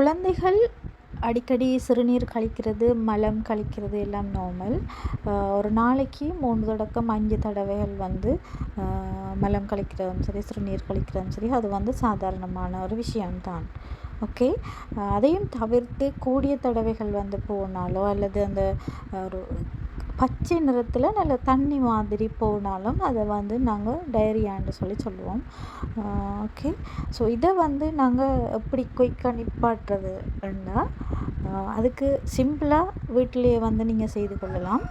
குழந்தைகள் அடிக்கடி சிறுநீர் கழிக்கிறது மலம் கழிக்கிறது எல்லாம் நார்மல் ஒரு நாளைக்கு மூணு தொடக்கம் அஞ்சு தடவைகள் வந்து மலம் கழிக்கிறதும் சரி சிறுநீர் கழிக்கிறதும் சரி அது வந்து சாதாரணமான ஒரு விஷயம்தான். ஓகே? அதையும் தவிர்த்து கூடிய தடவைகள் வந்து போனாலோ அல்லது அந்த ஒரு பச்சை நிறத்தில் நல்ல தண்ணி மாதிரி போனாலும் அதை வந்து நாங்கள் டயரியான்னு சொல்லி சொல்லுவோம். ஓகே ஸோ இதை வந்து நாங்கள் எப்படி குயிக்காக நிப்பாட்டுறதுன்னா அதுக்கு சிம்பிளாக வீட்டிலேயே வந்து நீங்கள் செய்து கொள்ளலாம்.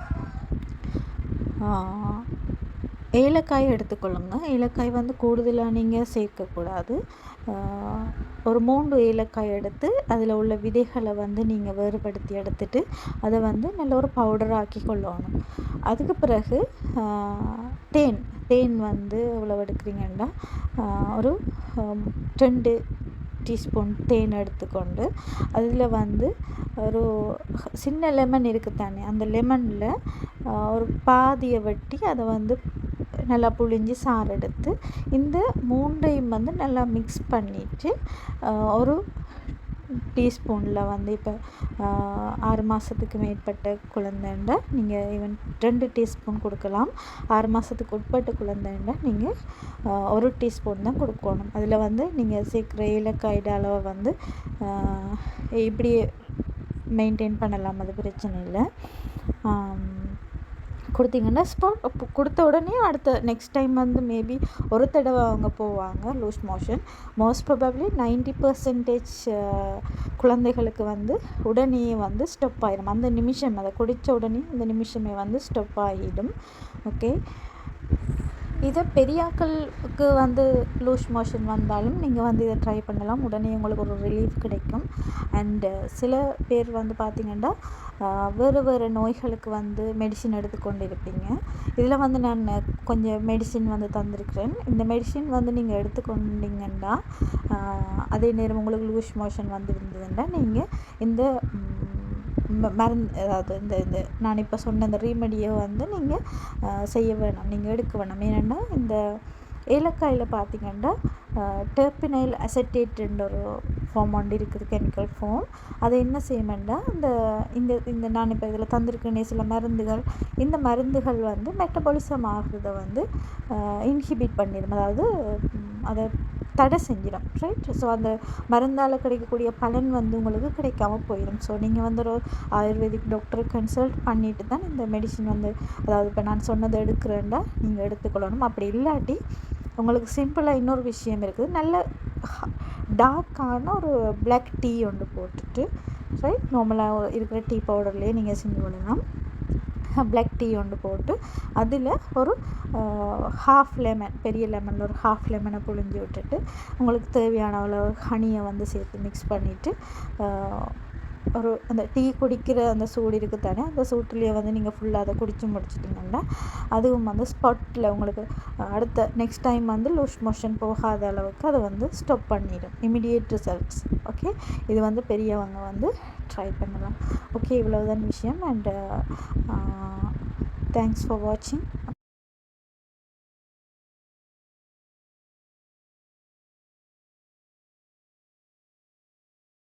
ஏலக்காய் எடுத்துக்கொள்ளுங்க ஏலக்காய் வந்து கூடுதலாக நீங்கள் சேர்க்கக்கூடாது. ஒரு மூன்று ஏலக்காய் எடுத்து அதில் உள்ள விதைகளை வந்து நீங்கள் வேறுபடுத்தி எடுத்துட்டு அதை வந்து நல்ல ஒரு பவுடர் ஆக்கி கொள்ளணும். அதுக்கு பிறகு தேன் தேன் வந்து எவ்வளோ எடுக்கிறீங்கன்னா ஒரு ரெண்டு டீஸ்பூன் தேன் எடுத்துக்கொண்டு அதில் வந்து ஒரு சின்ன லெமன் இருக்குது தானே அந்த லெமனில் ஒரு பாதியை வெட்டி அதை வந்து நல்லா புழிஞ்சு சாறு எடுத்து இந்த மூன்றையும் வந்து நல்லா மிக்ஸ் பண்ணிவிட்டு ஒரு டீஸ்பூனில் வந்து இப்போ ஆறு மாதத்துக்கு மேற்பட்ட குழந்தைண்ட நீங்கள் ஈவன் ரெண்டு டீஸ்பூன் கொடுக்கலாம். ஆறு மாதத்துக்கு உட்பட்ட குழந்தைண்ட நீங்கள் ஒரு டீஸ்பூன் தான் கொடுக்கணும். அதில் வந்து நீங்கள் சீக்கிரம் ஏலக்காயோட அளவை வந்து இப்படி மெயின்டைன் பண்ணலாம். அது பிரச்சனை இல்லை. கொடுத்தீங்கன்னா ஸ்பாட் கொடுத்த உடனே அடுத்த நெக்ஸ்ட் டைம் வந்து மேபி ஒரு தடவை அவங்க போவாங்க loose motion most probably ninety percentage குழந்தைகளுக்கு வந்து உடனே வந்து ஸ்டப் ஆகிடும் அந்த நிமிஷம் அதை குடித்த உடனே அந்த நிமிஷமே வந்து ஸ்டப் ஆகிடும் ஓகே இதை பெரியாக்களுக்கு வந்து லூஸ் மோஷன் வந்தாலும் நீங்கள் வந்து இதை ட்ரை பண்ணலாம். உடனே உங்களுக்கு ஒரு ரிலீஃப் கிடைக்கும். அண்டு சில பேர் வந்து பார்த்திங்கன்னா வேறு வேறு நோய்களுக்கு வந்து மெடிசின் எடுத்துக்கொண்டு இருப்பீங்க இதில் வந்து நான் கொஞ்சம் மெடிசின் வந்து தந்திருக்கிறேன். இந்த மெடிசின் வந்து நீங்கள் எடுத்துக்கொண்டீங்கன்னா அதே நேரம் உங்களுக்கு லூஸ் மோஷன் வந்து இருந்ததுன்னா நீங்கள் இந்த மருந்து அதாவது இந்த இந்த நான் இப்போ சொன்ன இந்த ரீமெடியை வந்து நீங்கள் செய்ய வேணாம். நீங்கள் எடுக்க வேணாம். ஏன்னா இந்த ஏலக்காயில் பார்த்தீங்கன்னா டெர்பினைல் அசட்டேட்டுன்ற ஒரு ஃபார்ம் ஒன்று இருக்குது கெமிக்கல் ஃபார்ம் அதை என்ன செய்யணும்னா இந்த இந்த இந்த நான் இப்போ இதில் தந்திருக்கேனே சில மருந்துகள் இந்த மருந்துகள் வந்து மெட்டபாலிசம் ஆகிறத வந்து இன்ஹிபிட் பண்ணிடும். அதாவது அதை தடை செஞ்சிடும் ரைட் ஸோ அந்த மருந்தால் கிடைக்கக்கூடிய பலன் வந்து உங்களுக்கு கிடைக்காம போயிடும். ஸோ நீங்கள் வந்து ஒரு ஆயுர்வேதிக் டாக்டரை கன்சல்ட் பண்ணிட்டு தான் இந்த மெடிசின் வந்து அதாவது இப்போ நான் சொன்னதை எடுக்கிறேன்டா நீங்கள் எடுத்துக்கொள்ளணும். அப்படி இல்லாட்டி உங்களுக்கு சிம்பிளாக இன்னொரு விஷயம் இருக்குது. நல்ல டார்க்கான ஒரு பிளாக் டீ ஒன்று போட்டுட்டு ரைட் நார்மலாக இருக்கிற டீ பவுடர்லேயே நீங்கள் செஞ்சு கொள்ளலாம். பிளாக் டீ ஒன்று போட்டு அதில் ஒரு ஹாஃப் லெமன் பெரிய லெமனில் ஒரு ஹாஃப் லெமனை புழிஞ்சு விட்டுட்டு உங்களுக்கு தேவையான அளவு ஹனியை வந்து சேர்த்து மிக்ஸ் பண்ணிவிட்டு ஒரு அந்த டீ குடிக்கிற அந்த சூடு இருக்குது தானே அந்த சூட்டுலேயே வந்து நீங்கள் ஃபுல்லாக அதை குடித்து முடிச்சிட்டிங்கன்னா அதுவும் வந்து ஸ்பாட்டில் உங்களுக்கு அடுத்த நெக்ஸ்ட் டைம் வந்து லூஸ் மோஷன் போகாத அளவுக்கு அதை வந்து ஸ்டாப் பண்ணிடும் இமிடியேட் ரிசல்ட்ஸ் ஓகே இது வந்து பெரியவங்க வந்து ட்ரை பண்ணலாம். ஓகே இவ்வளவுதான் விஷயம். அண்டு தேங்க்ஸ் ஃபார் வாட்சிங்